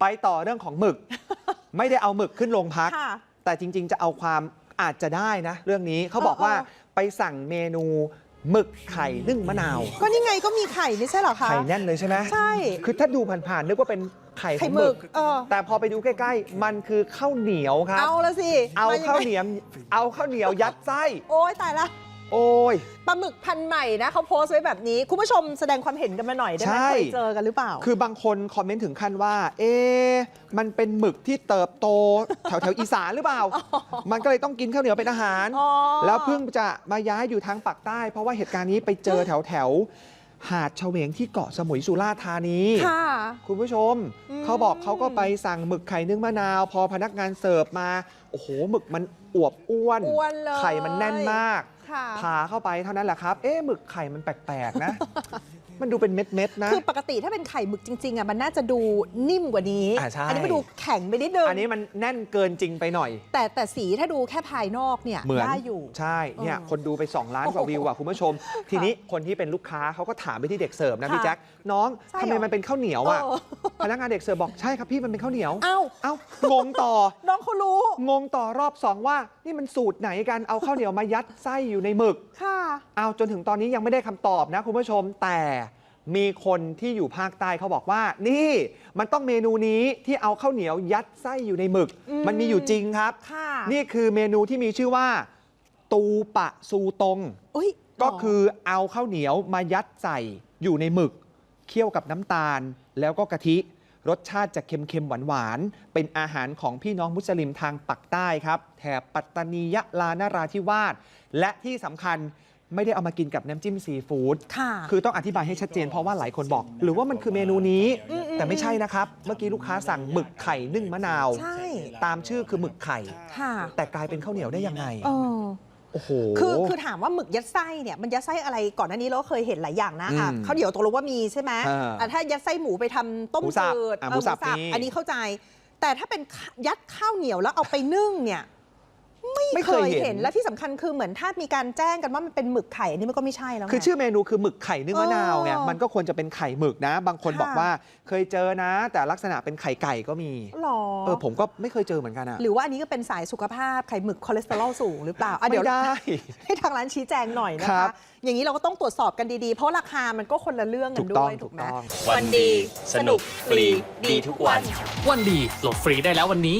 ไปต่อเรื่องของหมึก ไม่ได้เอาหมึกขึ้นโรงพักค่ะแต่จริง ๆ จะเอาความอาจจะได้นะ เรื่องนี้เขาบอกเออว่าเออไปสั่งเมนูหมึกไข่นึ่งมะนาว ก็นี่ไงก็มีไข่ไม่ใช่เหรอคะไข่แน่นเลยใช่ไหมใช่ คือถ้าดูผ่านๆนึกว่าเป็นไข่ขไข่องหหมึมึกกเออแต่พอไปดูใกล้ ๆ มันคือข้าวเหนียวครับเอาละสิเอามยังไงข้าวเหนียวเอาข้าวเหนียวยัดไส้โอ้ยตายละ โอ้ยปลาหมึกพันธุ์ใหม่นะเขาโพสต์ไว้แบบนี้ คุณผู้ชมแสดงความเห็นกันมาหน่อยได้ไหมใช่ เคยเจอกันหรือเปล่า คือบางคนคอมเมนต์ถึงขั้นว่า เอ๊ะมันเป็นหมึกที่เติบโต แถวแถวๆอีสานหรือเปล่า มันก็เลยต้องกินข้าวเหนียวเป็นอาหาร อ๋อ แล้วเพิ่งจะมาย้ายอยู่ทางปากใต้ เพราะว่าเหตุการณ์นี้ไปเจอแถวแถวๆหาดเฉวงที่เกาะสมุยสุราษฎร์ธานี ค่ะ คุณผู้ชม อืม เขาบอกเขาก็ไปสั่งหมึกไข่นึ่งมะนาว พอพนักงานเสิร์ฟมา โอ้โหหมึกมันอวบอ้วน อ้วนเลยไข่มันแน่นมาก ค่ะพาเข้าไปเท่านั้นแหละครับ เอ๊ะหมึกไข่มันแปลกๆนะ มันดูเป็นเม็ดๆนะ คือปกติถ้าเป็นไข่หมึกจริงๆอะมันน่าจะดูนิ่มกว่านี้อ่าใช่นนี้มันดูแข็งไปนิดนึงอันนี้มันแน่นเกินจริงไปหน่อย แต่แต่สีถ้าดูแค่ภายนอกเนี่ยเหมือนได้อยู่ใช่เนี่ยเออคนดูไป 2 ล้านกว่าวิวอะคุณผู้ชม ทีนี้คนที่เป็นลูกค้าเขาก็ถามไปที่เด็กเสิร์ฟนะพี่ค่ะแจ็คน้องใช่ทำไมเหรอมันเป็นข้าวเหนียวอะเออพนักงานเด็กเสิร์ฟบอกใช่ครับพี่มันเป็นข้าวเหนียวเอ้าเอ้างงต่อ น้องเขารู้ งงต่อรอบสองว่า นี่มันสูตรไหนกันเอาข้าวเหนียวมายัดไส้อยู่ในหมึกค่ะเอาจนถึงตอนนี้ยังไม่ได้คำตอบนะคุณผู้ชมแต่ มีคนที่อยู่ภาคใต้เขาบอกว่า นี่ มันต้องเมนูนี้ที่เอาข้าวเหนียวยัดไส้อยู่ในหมึกอืมมันมีอยู่จริงครับ ค่ะนี่คือเมนูที่มีชื่อว่า ตูปะซูตง อุ้ยก็คือเอาข้าวเหนียวมายัดใส่อยู่ในหมึก เคี่ยวกับน้ำตาลแล้วก็กะทิ รสชาติจะเค็มๆ หวานๆ เป็นอาหารของพี่น้องมุสลิมทางปักใต้ครับ แถบปัตตานียะลานาราธิวาสและที่สำคัญ ไม่ได้เอามากินกับน้ำจิ้มซีฟู้ดค่ะคือต้องอธิบายให้ชัดเจนเพราะว่าหลายคนบอก หรือว่ามันคือเมนูนี้ อืมๆแต่ไม่ใช่นะครับ เมื่อกี้ลูกค้าสั่งหมึกไข่นึ่งมะนาว ใช่ ตามชื่อคือหมึกไข่ ค่ะแต่กลายเป็นข้าวเหนียวได้ยังไง เออโอ้โห คือคือถามว่าหมึกยัดไส้เนี่ยมันยัดไส้อะไรก่อนหน้านี้เราก็เคยเห็นหลายอย่างนะอะอืมข้าวเหนียวตกลงว่ามีใช่ไหมอ่าอะถ้ายัดไส้หมูไปทำต้มหมูสับจืดอะเออหมูสับมี อันนี้เข้าใจ แต่ถ้าเป็นยัดข้าวเหนียวแล้วเอาไปนึ่งเนี่ย ไม่ไม่เคเคยยเห็นเห็น และที่สำคัญคือเหมือนถ้ามีการแจ้งกันว่ามันเป็นหมึกไข่อันนี้มันก็ไม่ใช่แล้วไงคือชื่อเมนูคือหมึกไข่นึ่งมะนาวไงเออมันก็ควรจะเป็นไข่หมึกนะ บางคนค่ะบอกว่าเคยเจอนะ แต่ลักษณะเป็นไข่ไก่ก็มีหรอเออผมก็ไม่เคยเจอเหมือนกันอะหรือว่าอันนี้ก็เป็นสายสุขภาพไข่หมึกคอเลสเตอรอลสูงหรือเปล่าอะเดี๋ไม่ยวได้ให้ทางร้านชี้แจงหน่อยนะครัคะบอย่างนี้เราก็ต้องตรวจสอบกันดีๆ เพราะราคามันก็คนละเรื่องกัถูนกด้ต้องวยถูถูกกไหมต้องวันดี สนุกฟรีดีทุกวัน วันดีโหลดฟรีได้แล้ววันนี้